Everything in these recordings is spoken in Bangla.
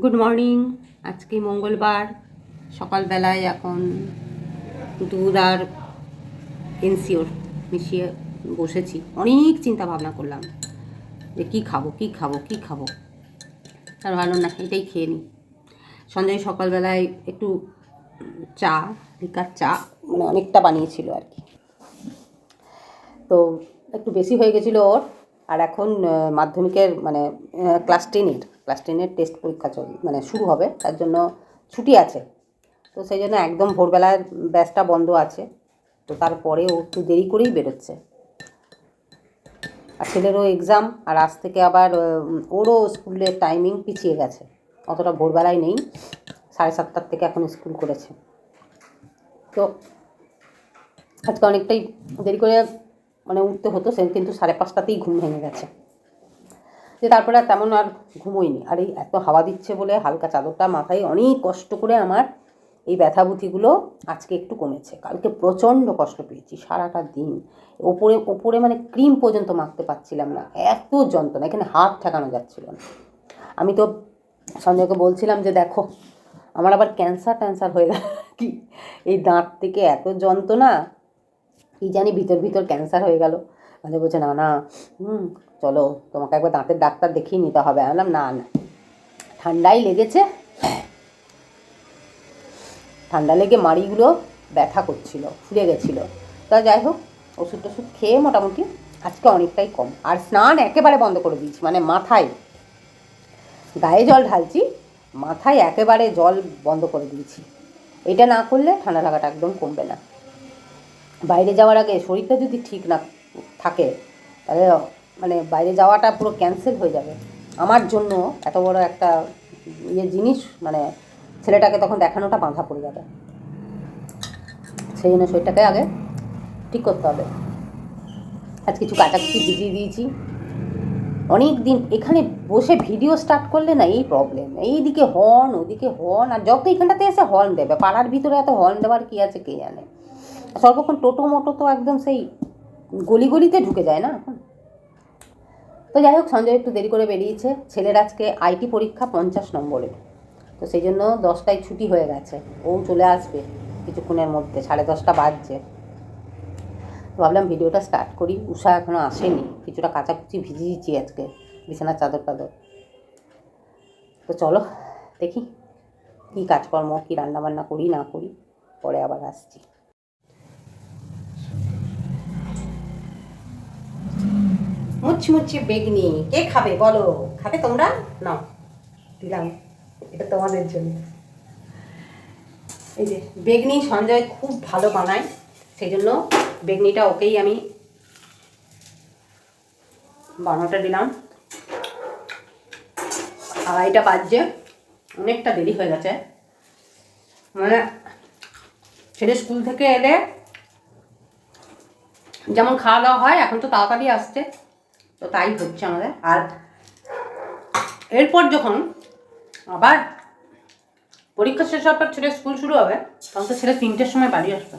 গুড মর্নিং আজকে মঙ্গলবার। সকালবেলায় এখন দুধ আর এনসিওর মিশিয়ে বসেছি। অনেক চিন্তা ভাবনা করলাম যে কী খাব কী খাব কী খাব। আর ভালো না, এটাই খেয়ে নিই। সঞ্জয় সকালবেলায় একটু চা, লিকার চা মানে অনেকটা বানিয়েছিল আর কি। তো একটু বেশি হয়ে গেছিল ওর। আর এখন মাধ্যমিকের মানে ক্লাস টেনের। ক্লাস টেনের টেস্ট পরীক্ষা চল মানে শুরু হবে, তার জন্য ছুটি আছে। তো সেই জন্য একদম ভোরবেলার ব্যাচটা বন্ধ আছে। তো তারপরে ও একটু দেরি করেই বেরোচ্ছে। আর ছেলেরও এক্সাম আর আজ থেকে আবার ওরও স্কুলের টাইমিং পিছিয়ে গেছে। অতটা ভোরবেলায় নেই, সাড়ে সাতটার থেকে এখন স্কুল করেছে। তো আজকে অনেকটাই দেরি করে মানে উঠতে হতো, সে কিন্তু সাড়ে পাঁচটাতেই ঘুম ভেঙে গেছে। যে তারপরে আর তেমন আর ঘুমোইনি আর এই এত হাওয়া দিচ্ছে বলে হালকা চাদরটা মাথায় অনেক কষ্ট করে আমার এই ব্যথাবুথিগুলো আজকে একটু কমেছে। কালকে প্রচণ্ড কষ্ট পেয়েছি সারাটা দিন। ওপরে ওপরে মানে ক্রিম পর্যন্ত মাখতে পারছিলাম না। এত যন্ত্রণা, এখানে হাত ঠেকানো যাচ্ছিল না। আমি তো সঞ্জয়কে বলছিলাম যে দেখো, আমার আবার ক্যান্সার ট্যান্সার হয়ে গেল। কি? এই দাঁত থেকে এত যন্ত্রণা, কি জানি ভিতর ভিতর ক্যান্সার হয়ে গেল। মানে বলছে, না না, হুম চলো, তোমাকে একবার দাঁতের ডাক্তার দেখিয়ে নিতে হবে। আমি বললাম, না না। ঠান্ডাই লেগেছে। ঠান্ডা লেগে মাড়িগুলো ব্যথা করছিল, ফুলে গেছিল। তা যাই হোক ওষুধ টষুধ খেয়ে মোটামুটি আজকে অনেকটাই কম। আর স্নান একেবারে বন্ধ করে দিয়েছি মানে মাথায়, গায়ে জল ঢালছি, মাথায় একেবারে জল বন্ধ করে দিয়েছি। এটা না করলে ঠান্ডা লাগাটা একদম কমবে না। বাইরে যাওয়ার আগে শরীরটা যদি ঠিক না থাকে, তাহলে মানে বাইরে যাওয়াটা পুরো ক্যান্সেল হয়ে যাবে। আমার জন্য এত বড় একটা ইয়ে জিনিস মানে ছেলেটাকে তখন দেখানোটা বাঁধা পড়ে যাবে। সেই জন্য শরীরটাকে আগে ঠিক করতে হবে। আজ কিছু কাটাকুটি ভিজিয়ে দিয়েছি। অনেক দিন এখানে বসে ভিডিও স্টার্ট করলে না এই প্রবলেম এইদিকে হর্ন ওদিকে হর্ন আর যত এখানটাতে এসে হর্ন দেবে, পাড়ার ভিতরে এত হর্ন দেওয়ার কী আছে কে জানে? সর্বক্ষণ টোটো মোটো তো একদম সেই গলি গলিতে ঢুকে যায় না এখন। তো যাই হোক, সঞ্জয় একটু দেরি করে বেরিয়েছে। ছেলের আজকে আইটি পরীক্ষা পঞ্চাশ নম্বরে। তো সেই জন্য দশটায় ছুটি হয়ে গেছে। ও চলে আসবে কিছুক্ষণের মধ্যে, সাড়ে দশটা বাজছে। ভাবলাম ভিডিওটা স্টার্ট করি। উষা এখনও আসেনি। কিছুটা কাচাকুচি ভিজিয়েছি আজকে, বিছানার চাদর টাদর। তো চলো, দেখি কী কাজকর্ম, কী রান্নাবান্না করি, না করি, পরে আবার আসছি। মুচি মুচি বেগনি, কে খাবে বলো? খাবে তোমরা? নাও, দিলাম। এটা তোমাদের জন্য। এই যে, বেগনি সঞ্জয় খুব ভালো বানায়, সেই জন্য বেগনিটা ওকেই আমি বানানোটা দিলাম। আড়াইটা বাজছে, অনেকটা দেরি হয়ে গেছে। মানে ছেলে স্কুল থেকে এলে যেমন খাওয়া দাওয়া হয়, এখন তো তাড়াতাড়ি আসছে। তো তাই হচ্ছে আমাদের। আর এরপর যখন আবার পরীক্ষা শেষ হওয়ার পর ছেলে স্কুল শুরু হবে তখন তো ছেলে তিনটের সময় বাড়ি আসবে।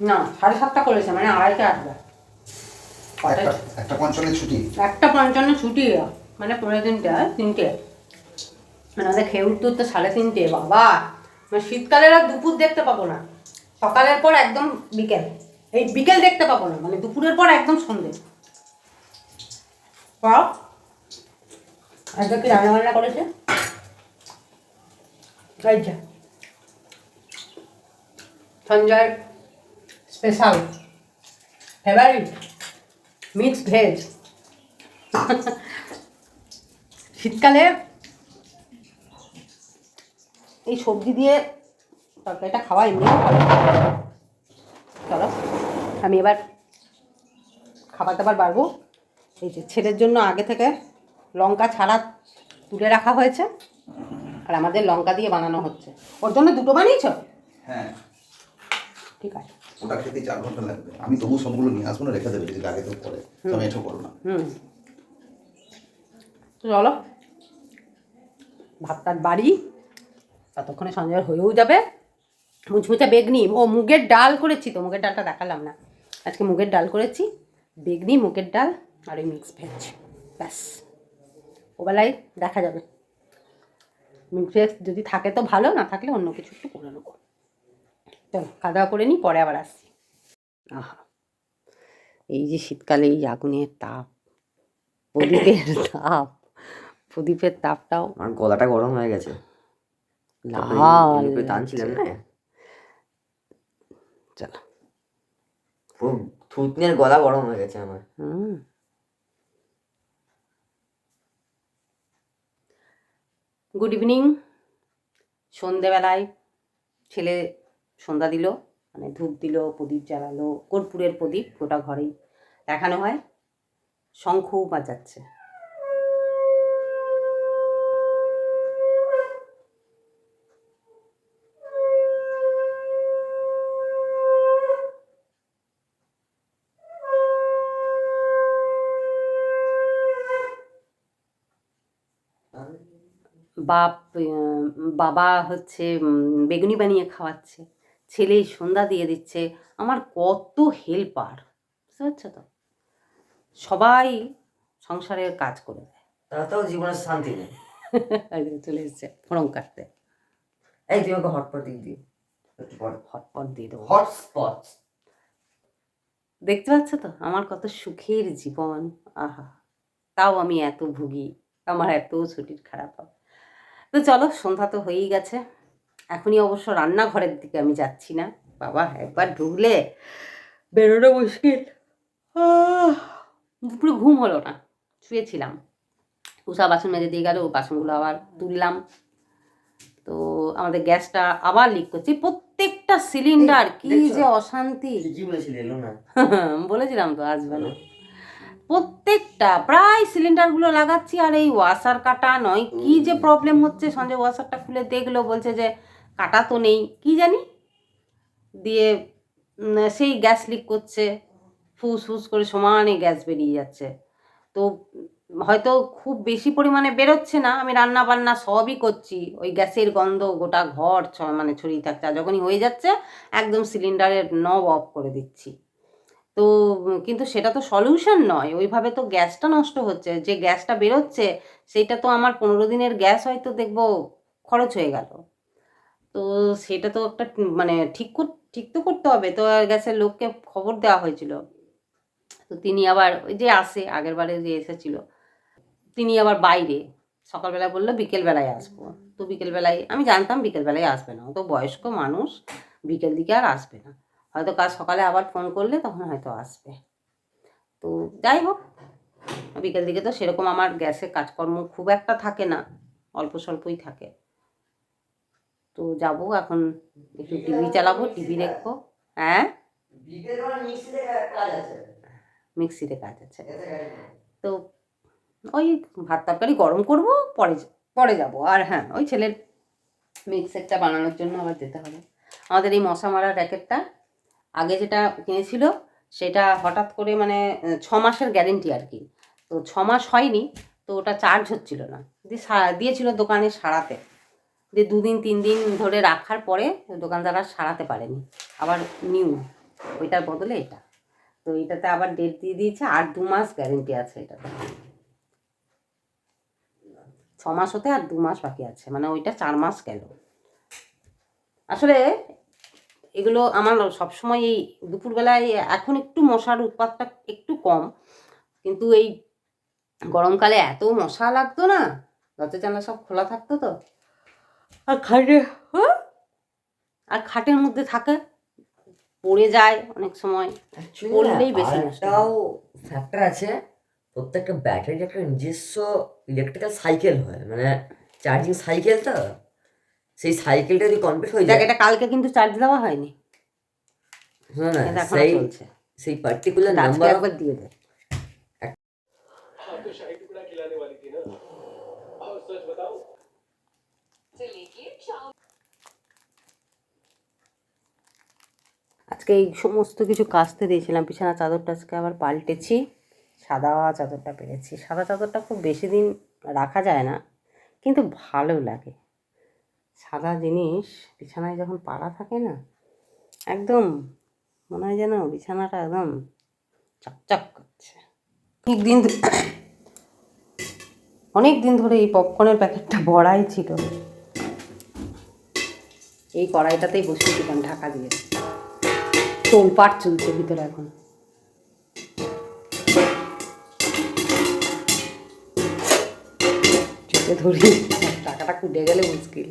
না সাড়ে সাতটা করেছে মানে আড়াইটে আসবে। একটা একটা পঞ্চমের ছুটি? একটা পঞ্চান্ন ছুটি মানে পনেরো তিনটে তিনটে। মানে আমাদের খেয়ে উঠতে উঠতে সাড়ে তিনটে বাবা! মানে শীতকালের আর দুপুর দেখতে পাবো না। সকালের পর একদম বিকেল। এই বিকেল দেখতে পাবো না মানে দুপুরের পর একদম সন্ধে। পাও? কি রান্না বান্না করেছে? Sanjay special favourite mix veg শীতকালে এই সবজি দিয়ে তরকারিটা খাওয়া এমনি আমি এবার খাবার দাবার বাড়বো। এই যে ছেলের জন্য আগে থেকে লঙ্কা ছাড়া তুলে রাখা হয়েছে আর আমাদের লঙ্কা দিয়ে বানানো হচ্ছে। ওর জন্য দুটো বানিয়েছ? হ্যাঁ। ঠিক আছে। ওটা খেতে চার ঘণ্টা লাগবে। আমি তবু সবগুলো নিয়ে আসব না রেখে দেবে যদি আগে তো পরে তুমি এসব করো না। হুম। চলো। ভাত টাত বাড়ি। ততক্ষণে সঞ্জয় হয়েও যাবে। মুচমুচে বেগনি ও মুগের ডাল করেছি তো মুগের ডালটা দেখালাম না। আজকে মুগের ডাল করেছি বেগনি মুগের ডাল আর ওই মিক্স ভেজ ব্যাস। ওবেলায় দেখা যাবে। মিক্স ভেজ যদি থাকে তো ভালো না থাকলে অন্য কিছু একটু করে নেব। চলো খাওয়া দাওয়া করে নিই পরে আবার আসছি। আহা। এই যে শীতকালে এই আগুনের তাপ প্রদীপের তাপ প্রদীপের তাপটাও আমার গলাটা গরম হয়ে গেছে। লাল টানছিলাম না? চলো। থুতনির গলা গরম হয়ে গেছে আমার। গুড ইভিনিং সন্ধেবেলায় ছেলে সন্ধ্যা দিল মানে ধূপ দিল, প্রদীপ জ্বালালো, কর্পূরের প্রদীপ গোটা ঘরেই দেখানো হয়। শঙ্খও বাজাচ্ছে। বাপ বাবা হচ্ছে বেগুনি বানিয়ে খাওয়াচ্ছে ছেলে সন্ধ্যা দিয়ে দিচ্ছে আমার কত হেল্পার বুঝতে পারছ তো? সবাই সংসারের কাজ করে দেয়। তাতেও জীবনের শান্তি নেই চলে এসছে ফোড়ন কাটতে। এই তুমি ওকে হটপট দিয়ে দিও হটপট দিয়ে দেবো। হটস্পট দেখতে পাচ্ছ তো? আমার কত সুখের জীবন। আহা তাও আমি এত ভুগি আমার এত শরীর খারাপ হয় তো চলো সন্ধ্যা তো হয়েই গেছে। এখনই অবশ্য রান্নাঘরের দিকে আমি যাচ্ছি না। বাবা একবার ঢুকলে বেরোনো মুশকিল। দুপুরে ঘুম হলো না শুয়েছিলাম। উষা বাসন মেজে দিয়ে গেল বাসনগুলো আবার তুললাম। তো আমাদের গ্যাসটা আবার লিক করছে। প্রত্যেকটা সিলিন্ডার কি যে অশান্তি। বলেছিলাম তো আসবে না প্রত্যেকটা প্রায় সিলিন্ডারগুলো লাগাচ্ছি আর এই ওয়াশার কাটা নয়। কি যে প্রবলেম হচ্ছে? সঞ্জয় ওয়াশারটা খুলে দেখল বলছে যে কাটা তো নেই। কি জানি? দিয়ে সেই গ্যাস লিক করছে। ফুস ফুস করে সমানে গ্যাস বেরিয়ে যাচ্ছে। তো হয়তো খুব বেশি পরিমাণে বেরোচ্ছে না। আমি রান্না বান্না সবই করছি। ওই গ্যাসের গন্ধ গোটা ঘর ছ- মানে ছড়িয়ে থাকছে। আর যখনই হয়ে যাচ্ছে একদম সিলিন্ডারের নব অফ করে দিচ্ছি। তো, কিন্তু সেটা তো সলিউশন নয়। ওইভাবে তো গ্যাসটা নষ্ট হচ্ছে। যে গ্যাসটা বেরোচ্ছে সেইটা তো আমার পনেরো দিনের গ্যাস হয়তো দেখব খরচ হয়ে গেল। তো সেটা তো একটা মানে ঠিক ঠিক তো করতে হবে। তো গ্যাসের লোককে খবর দেওয়া হয়েছিল। তো তিনি আবার ওই যে আসে, আগের বারে যে এসেছিল, তিনি আবার বাইরে। সকালবেলা বলল, বিকেলবেলায় আসব। তো বিকেলবেলায়, আমি জানতাম বিকেলবেলায় আসবে না। তো বয়স্ক মানুষ, বিকেল দিকে আর আসবে না। হয়তো কাল সকালে আবার ফোন করলে তখন হয়তো আসবে। তো যাই হোক বিকেল দিকে তো সেরকম আমার গ্যাসে কাজকর্ম খুব একটা থাকে না অল্প স্বল্পই থাকে। তো যাব এখন একটু টিভি চালাবো টিভি দেখব। হ্যাঁ? মিক্সিতে কাজ আছে। মিক্সিতে কাজ আছে তো ওই ভাত তরকারি গরম করব পরে পরে যাব। আর হ্যাঁ ওই ছেলের মিক্সারটা বানানোর জন্য আবার যেতে হবে। আমাদের এই মশা মারা র্যাকেটটা আগে যেটা কিনেছিল, সেটা হঠাৎ করে মানে ছ মাসের গ্যারেন্টি আর কি। তো ছ মাস হয়নি, তো ওটা চার্জ হচ্ছিল না। দিয়ে দিয়েছিল দোকানে সারাতে। দিয়ে দুদিন তিন দিন ধরে রাখার পরে দোকানদার আর সারাতে পারেনি। আবার নিউ ওইটার বদলে এটা। তো এটাতে আবার ডেট দিয়ে দিয়েছে, আর দু মাস গ্যারেন্টি আছে এটাতে। ছ মাস হতে আর দু মাস বাকি আছে মানে ওইটা চার মাস গেল। আসলে এগুলো আমার সবসময় এই দুপুরবেলায় এখন একটু মশার উৎপাতটা একটু কম। কিন্তু এই গরমকালে এত মশা লাগতো না দরজা জানলা সব খোলা থাকতো তো। আর খাটে হ্যাঁ? আর খাটের মধ্যে থাকে পড়ে যায় অনেক সময়। বললেই বেশি একটাও ফ্যাক্টর আছে প্রত্যেকটা ব্যাটারির একটা নিজস্ব ইলেকট্রিক্যাল সাইকেল হয়। মানে চার্জিং সাইকেল তো। সেই সাইকেলটা যদি কমপ্লিট হয়ে যায় এটা কালকে কিন্তু চার্জ দেওয়া হয়নি। শোনো না সেই সেই পার্টিকুলার নাম্বার একবার দিয়ে দে। আজকে এই সমস্ত কিছু কাচতে দিয়েছিলাম। বিছানা চাদরটা আজকে আবার পাল্টেছি। সাদা চাদরটা পেরেছি। সাদা চাদরটা খুব বেশি দিন রাখা যায় না কিন্তু ভালো লাগে। সাদা জিনিস, বিছানায় যখন পাড়া থাকে না, একদম মনে হয় যেন বিছানাটা একদম চকচক করছে। ঠিক দিন অনেক দিন ধরে এই পপকর্নের প্যাকেটটা বড়াই ছিল। এই কড়াইটাতেই বসিয়েছিলাম ঢাকা দিয়ে। তোলপাট চলছে ভিতরে এখন। চোখে ধরি টাকাটা কুটে গেলে মুশকিল।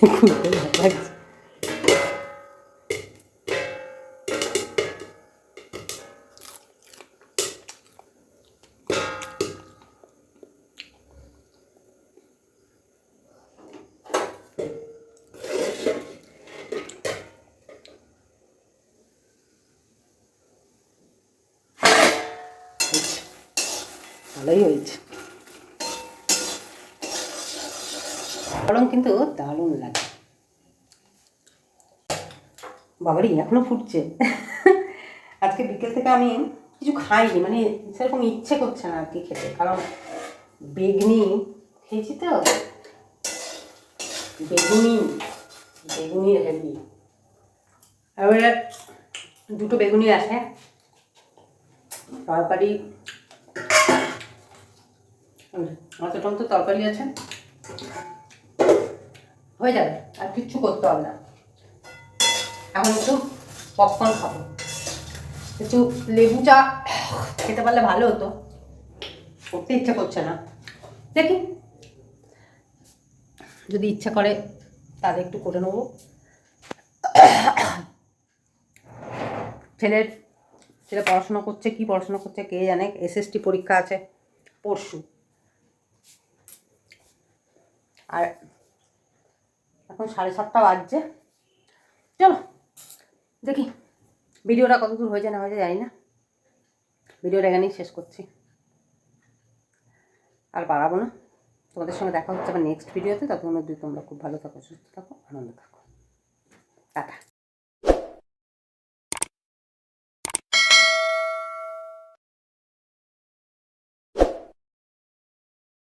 খুলতে ভয় লাগছে হয়েছে। ভালোই হয়েছে গরম কিন্তু দারুণ লাগে। বাবারি, এখনও ফুটছে। আজকে বিকেল থেকে আমি কিছু খাইনি মানে সেরকম ইচ্ছে করছে না আর কি খেতে, কারণ বেগনি খেয়েছি তো। বেগুনি বেগুনি হেভি। এবারে দুটো বেগুনি আছে। তরকারি অতটম তো তরকারি আছে। হয়ে যাবে, আর কিচ্ছু করতে হবে না। এখন একটু পপকর্ন খাব। একটু লেবু চা খেতে পারলে ভালো হতো, করতে ইচ্ছা করছে না। দেখি, যদি ইচ্ছা করে তাহলে একটু করে নেব। ছেলের ছেলে পড়াশোনা করছে, কি পড়াশোনা করছে কে জানে এসএসটি পরীক্ষা আছে, পরশু। আর এখন সাড়ে সাতটা বাজছে। চলো, দেখি ভিডিওটা কত দূর হয়ে যায় না হয়েছে, জানি না। ভিডিওটা এখানেই শেষ করছি। আর বাড়াবো না। তোমাদের সঙ্গে দেখা হচ্ছে আবার নেক্সট ভিডিওতে তখন অবধি তোমরা খুব ভালো থাকো, সুস্থ থাকো, আনন্দ থাকো। টাটা।